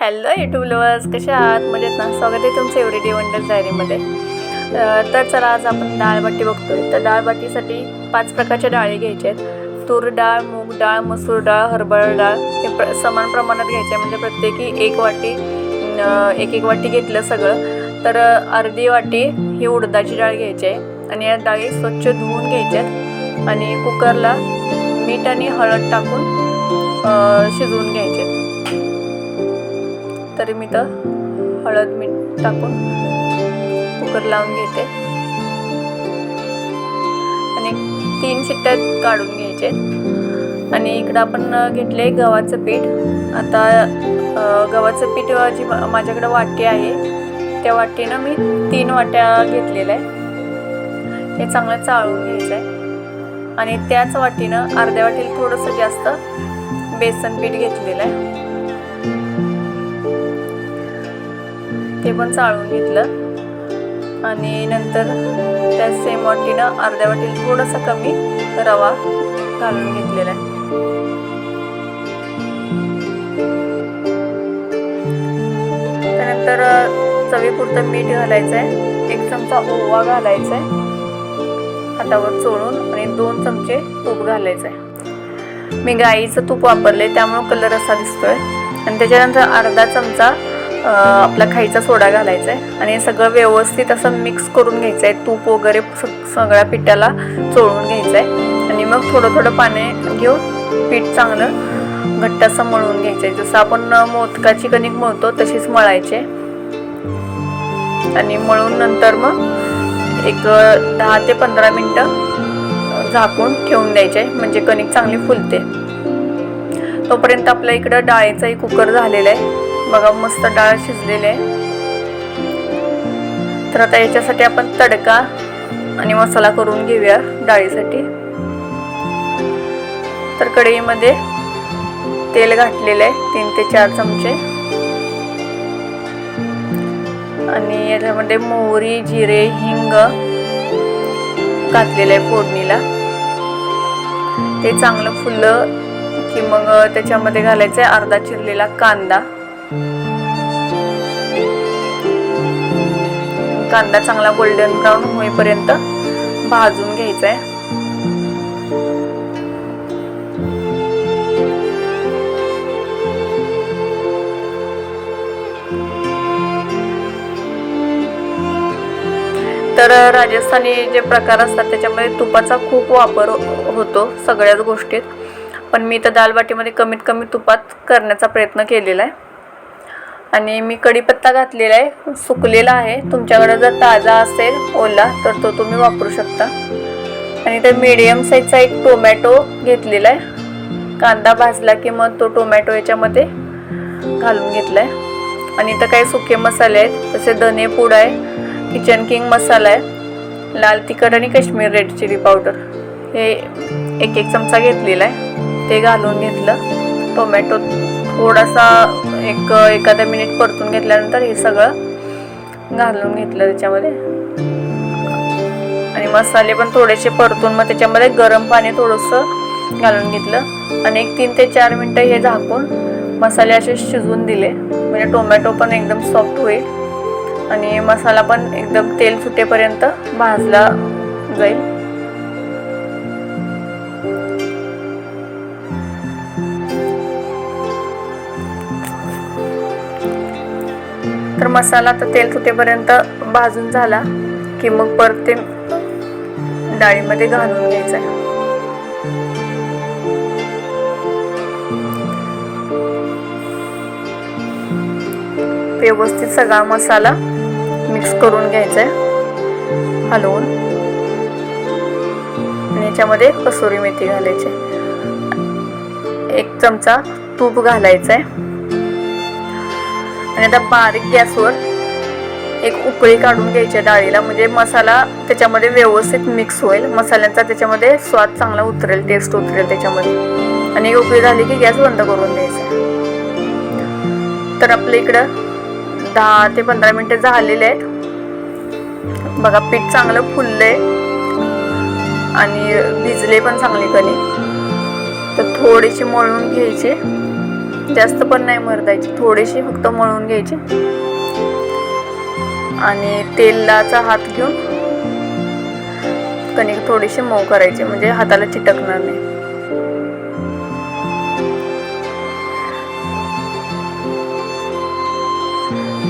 Hello YouTube lovers कसे आहात? मजेत ना? स्वागत आहे तुमचं एव्हरीडे वंडर डायरीमध्ये तर चला आज आपण डाळबाटी बघतोय. तर डाळबाटीसाठी पाच प्रकारच्या डाळी घ्यायच्या आहेत. तूर डाळ मूग डाळ मसूर डाळ हरभरा डाळ हे प्र समान प्रमाणात घ्यायचे आहे म्हणजे प्रत्येकी एक वाटी एक एक वाटी घेतलं सगळं. तर अर्धी वाटी ही उडदाची डाळ घ्यायची आहे. आणि या डाळी स्वच्छ धुवून घ्यायच्यात आणि कुकरला मीठ आणि हळद टाकून शिजवून घ्यायचे तरी मी तर हळद मीठ टाकून कुकर लावून घेते. आणि तीन शिट्ट्यात काढून घ्यायचे. आणि इकडं आपण घेतले गव्हाचं पीठ. आता गव्हाचं पीठ जी माझ्याकडं वाटी आहे त्या वाटीनं मी तीन वाट्या घेतलेल्या आहे हे चांगलं चाळून घ्यायचं आहे. आणि त्याच वाटीनं अर्ध्या वाटीला थोडंसं जास्त बेसन पीठ घेतलेलं आहे. ते पण चाळून घेतलं. आणि नंतर त्या सेम वाटीनं अर्ध्या वाटीला थोडासा कमी रवा घालून घेतलेला आहे. त्यानंतर चवीपुरतं मीठ घालायचं आहे एक चमचा ओवा घालायचा आहे हातावर चोळून आणि दोन चमचे तूप घालायचं आहे मी गाईचं तूप वापरले त्यामुळं कलर असा दिसतोय. आणि त्याच्यानंतर अर्धा चमचा आपला खायचा सोडा घालायचा आहे आणि सगळं व्यवस्थित असं मिक्स करून घ्यायचं आहे तूप वगैरे सगळ्या पिठाला चोळून घ्यायचं आहे आणि मग थोडं थोडं पाणी घेऊन पीठ चांगलं घट्ट असं मळून घ्यायचं आहे जसं आपण मोदकाची कणिक मळतो तशीच मळायचे. आणि मळून नंतर मग एक दहा ते पंधरा मिनटं झाकून ठेवून द्यायचे म्हणजे कणिक चांगली फुलते. तोपर्यंत आपल्या इकडं डाळीचाही कुकर झालेला आहे. बघा मस्त डाळ शिजलेली आहे. तर आता याच्यासाठी आपण तडका आणि मसाला करून घेऊया डाळीसाठी. तर कढईमध्ये तेल घातलेलं आहे तीन ते चार चमचे. आणि याच्यामध्ये मोहरी जिरे हिंग घातलेलं आहे फोडणीला. ते चांगलं फुललं की मग त्याच्यामध्ये घालायचं आहे अर्धा चिरलेला कांदा. कांदा चांगला गोल्डन ब्राऊन होईपर्यंत भाजून घ्यायचा आहे तर राजस्थानी जे प्रकार असतात त्याच्यामध्ये तुपाचा खूप वापर हो, होतो सगळ्याच गोष्टीत. पण मी तर दालबाटीमध्ये कमीत कमी तुपात करण्याचा प्रयत्न केलेला आहे आणि मी कढीपत्ता घातलेला आहे. सुकलेला आहे. तुमच्याकडे जर ताजा असेल ओला तर तो तुम्ही वापरू शकता. आणि तर मीडियम साईजचा एक टोमॅटो घेतलेला आहे. कांदा भाजला की मग तो टोमॅटो याच्यामध्ये घालून घेतला आहे आणि इथं काही सुके मसाले आहेत. जसे धने पूड आहे किचन किंग मसाला आहे लाल तिखट आणि काश्मीर रेड चिली पावडर हे एक एक चमचा घेतलेला आहे. ते घालून घेतलं. टोमॅटो थोडासा एक एखादा मिनिट परतून घेतल्यानंतर हे सगळं घालून घेतलं त्याच्यामध्ये. आणि मसाले पण थोडेसे परतून मग त्याच्यामध्ये गरम पाणी थोडंसं घालून घेतलं. आणि एक तीन ते चार मिनटं हे झाकून मसाले असे शिजवून दिले. म्हणजे टोमॅटो पण एकदम सॉफ्ट होईल. आणि मसाला पण एकदम तेल सुटेपर्यंत भाजला जाईल. मसाला तर तेल सुटेपर्यंत भाजून झाला की मग परत ते डाळीमध्ये घालून घ्यायचं आहे. व्यवस्थित सगळा मसाला मिक्स करून घ्यायचा आहे. हलवून. आणि याच्यामध्ये कसुरी मेथी घालायची. एक चमचा तूप घालायचं आहे. आणि आता बारीक गॅसवर एक उकळी काढून घ्यायची डाळीला. म्हणजे मसाला त्याच्यामध्ये व्यवस्थित मिक्स होईल. मसाल्यांचा त्याच्यामध्ये स्वाद चांगला उतरेल टेस्ट उतरेल त्याच्यामध्ये. आणि एक उकळी झाली की गॅस बंद करून द्यायचा. तर आपल्या इकडं दहा ते पंधरा मिनटं झालेले आहेत. बघा पीठ चांगलं फुललंय. आणि भिजले पण चांगले कणी. तर थोडीशी मळून घ्यायची. जास्त पण नाही मरदायची थोडीशी फक्त मळून घ्यायची. आणि तेलाचा हात घेऊन कणिक थोडीशी मऊ करायची म्हणजे हाताला चिटकणार नाही.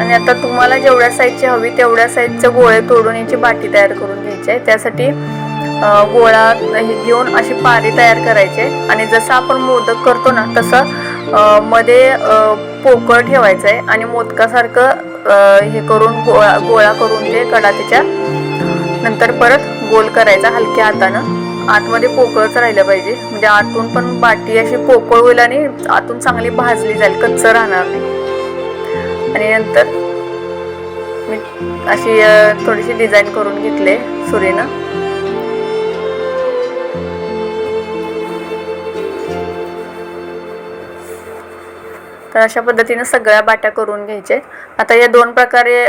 आणि आता तुम्हाला जेवढ्या साईजची हवी तेवढ्या साईजचे गोळे तोडून याची बाटी तयार करून घ्यायची आहे. त्यासाठी गोळा हे घेऊन अशी पारी तयार करायची आहे. आणि जसं आपण मोदक करतो ना तसं मध्ये पोकळ ठेवायचं आहे आणि मोदकासारखं हे करून गोळा गोळा करून ते कडा त्याच्या नंतर परत गोल करायचा हलक्या हातानं. आतमध्ये पोकळच राहिलं पाहिजे. म्हणजे आतून पण बाटी अशी पोकळ होईल आणि आतून चांगली भाजली जाईल कच्चं राहणार नाही. आणि नंतर मी अशी थोडीशी डिझाईन करून घेतले सुरीनं. तर अशा पद्धतीनं सगळ्या बाट्या करून घ्यायचे आता या दोन प्रकारे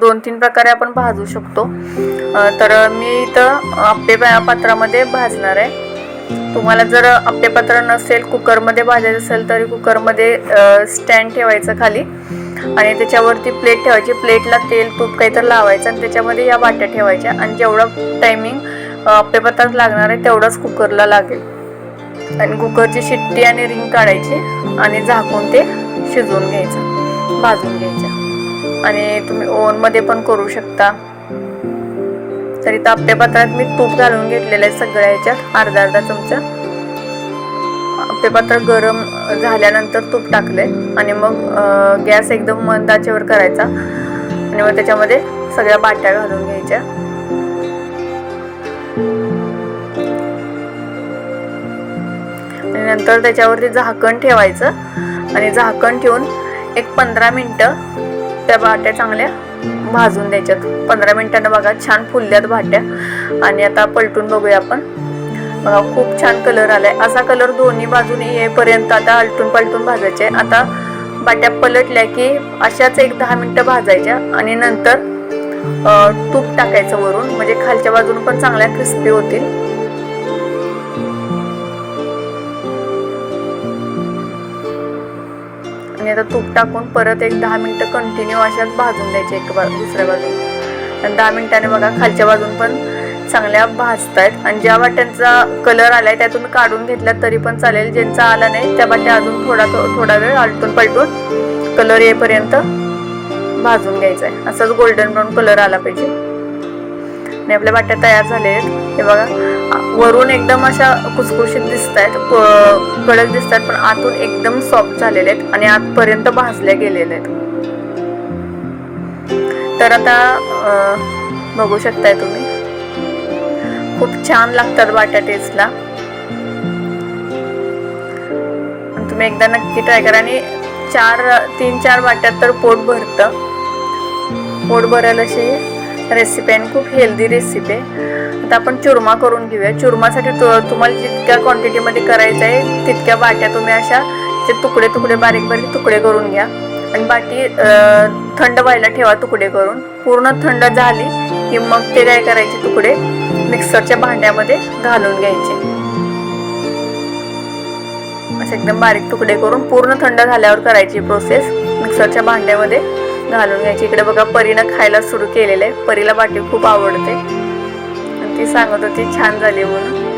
दोन तीन प्रकारे आपण भाजू शकतो. तर मी इथं आप्पे पात्रामध्ये भाजणार आहे. तुम्हाला जर आप्पे पात्र नसेल कुकरमध्ये भाजायचं असेल तरी कुकरमध्ये स्टँड ठेवायचं खाली. आणि त्याच्यावरती प्लेट ठेवायची. प्लेटला तेल तूप काहीतरी लावायचं आणि त्याच्यामध्ये या बाट्या ठेवायच्या. आणि जेवढं टायमिंग आप्पे पात्रात लागणार आहे तेवढाच कुकरला लागेल. आणि कुकरची शिट्टी आणि रिंग काढायची आणि झाकून ते शिजवून घ्यायचं भाजून घ्यायचं. आणि तुम्ही ओव्हनमध्ये पण करू शकता. तरी तापट्या पात्रात मी तूप घालून घेतलेलं आहे सगळ्या ह्याच्यात अर्धा अर्धा चमचा. आपले पात्र गरम झाल्यानंतर तूप टाकले आणि मग गॅस एकदम मंदाचेवर करायचा. आणि मग त्याच्यामध्ये सगळ्या बाट्या घालून घ्यायच्या. नंतर त्याच्यावरती झाकण ठेवायचं आणि झाकण ठेवून एक पंधरा मिनटं त्या बाट्या चांगल्या भाजून द्यायच्यात. पंधरा मिनटानं बघा छान फुलल्यात भाट्या आणि आता पलटून बघूया आपण. बघा खूप छान कलर आलाय. असा कलर दोन्ही बाजूने येईपर्यंत आता आलटून पलटून भाजायचे. आता बाट्या पलटल्या की अशाच एक दहा मिनटं भाजायच्या आणि नंतर तूप टाकायचं वरून. म्हणजे खालच्या बाजून पण चांगल्या क्रिस्पी होतील. आणि आता तूप टाकून परत एक दहा मिनटं कंटिन्यू अशाच भाजून द्यायचे एक बा दुसऱ्या बाजून. आणि दहा मिनिटाने बघा खालच्या बाजून पण चांगल्या भाजतायत. आणि ज्या वाट्यांचा कलर आलाय त्या तुम्ही काढून घेतल्या तरी पण चालेल. ज्यांचा आला नाही त्या वाट्या अजून थोडा थोडा वेळ आलटून पलटून कलर येईपर्यंत भाजून घ्यायचा आहे असाच गोल्डन ब्राऊन कलर आला पाहिजे. आणि आपल्या बाट्या तयार झाल्या आहेत. हे बघा वरून एकदम अशा कुसकुशीत दिसत आहेत कडक दिसत आहेत पण आतून एकदम सॉफ्ट झालेले आहेत आणि आतपर्यंत भाजल्या गेलेले आहेत. तर आता बघू शकताय तुम्ही. खूप छान लागतात वाट्या टेस्टला आणि तुम्ही एकदा नक्की ट्राय करा. आणि चार तीन चार वाट्यात तर पोट भरतं. पोट भरेल अशी रेसिपी आणि खूप हेल्दी रेसिपी आहे आता आपण चुरमा करून घेऊया. चुरमासाठी तु तुम्हाला जितक्या क्वांटिटीमध्ये करायचं आहे तितक्या बाट्या तुम्ही अशा ते तुकडे तुकडे बारीक बारीक तुकडे करून घ्या. आणि बाटी थंड व्हायला ठेवा तुकडे करून. पूर्ण थंड झाली की मग ते काय करायचे तुकडे? मिक्सरच्या भांड्यामध्ये घालून घ्यायचे. असे एकदम बारीक तुकडे करून पूर्ण थंड झाल्यावर करायची प्रोसेस मिक्सरच्या भांड्यामध्ये. घालून घ्यायची. इकडे बघा परीनं खायला सुरू केलेलं आहे. परीला बाटी खूप आवडते. आणि ती सांगत होती छान झाली म्हणून.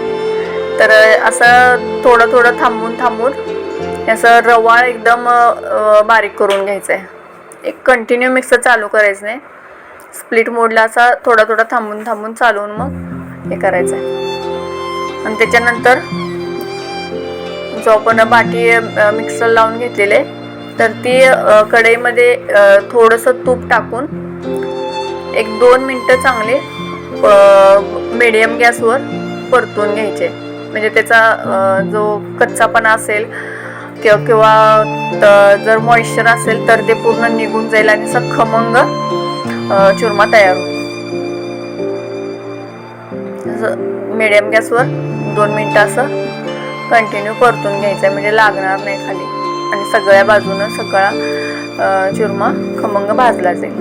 तर असं थोडं थोडं थांबून थांबून असं रवा एकदम बारीक करून घ्यायचं आहे एक कंटिन्यू मिक्सर चालू करायचं नाही. स्प्लिट मोडला असा थोडा थोडा थांबून थांबून चालवून मग हे करायचं आहे आणि त्याच्यानंतर जो आपण बाटी मिक्सर लावून घेतलेले आहे, तर ती कढईमध्ये थोडंसं तूप टाकून एक दोन मिनटं चांगले मीडियम गॅसवर परतून घ्यायचे. म्हणजे त्याचा जो कच्चापणा असेल किंवा किंवा जर मॉइश्चर असेल तर ते पूर्ण निघून जाईल आणि असं खमंग चुरमा तयार होईल. मिडियम गॅसवर दोन मिनटं असं कंटिन्यू परतून घ्यायचं आहे. म्हणजे लागणार नाही खाली. आणि सगळ्या बाजूनं सगळा चुरमा खमंग भाजला जाईल.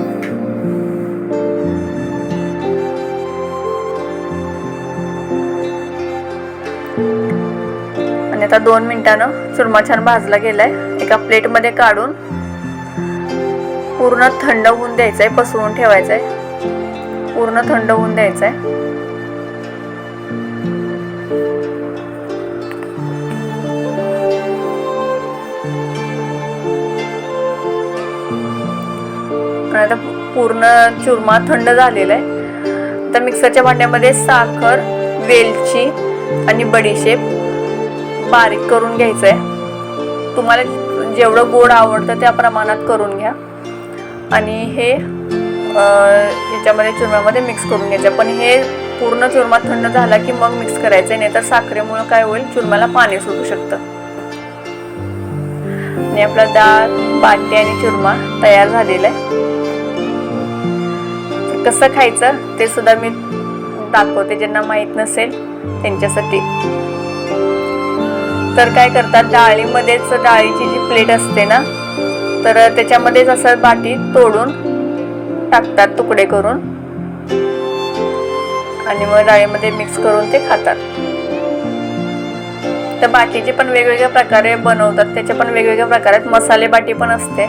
आणि आता आता दोन मिनिटानं चुरमा छान भाजला गेलाय. एका प्लेटमध्ये काढून पूर्ण थंड होऊन द्यायचं आहे पसरवून ठेवायचं आहे पूर्ण थंड होऊन द्यायचं आहे आता पूर्ण चुरमा थंड झालेला आहे. आता मिक्सरच्या भांड्यामध्ये साखर वेलची आणि बडीशेप बारीक करून घ्यायचं आहे तुम्हाला जेवढं गोड आवडतं त्या प्रमाणात करून घ्या. आणि हे याच्यामध्ये ह्याच्यामध्ये चुरम्यामध्ये मिक्स करून घ्यायचं. पण हे पूर्ण चुरमा थंड झाला की मग मिक्स करायचं आहे नाही तर साखरेमुळं काय होईल चुरम्याला पाणी सुटू शकतं. आणि आपला डाळ बाटी आणि चुरमा तयार झालेला आहे. कसं खायचं ते सुद्धा मी दाखवते ज्यांना माहीत नसेल त्यांच्यासाठी. तर काय करतात डाळीमध्येच डाळीची जी प्लेट असते ना तर त्याच्यामध्येच असं बाटी तोडून टाकतात तुकडे करून. आणि मग डाळीमध्ये मिक्स करून ते खातात. तर बाटीचे पण वेगवेगळ्या प्रकारे बनवतात त्याचे पण वेगवेगळ्या प्रकारात मसाले बाटी पण असते.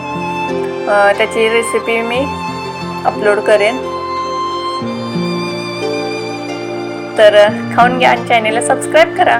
त्याची रेसिपी मी अपलोड करेन. तर खाऊन घ्या आणि चॅनेलला सबस्क्राईब करा.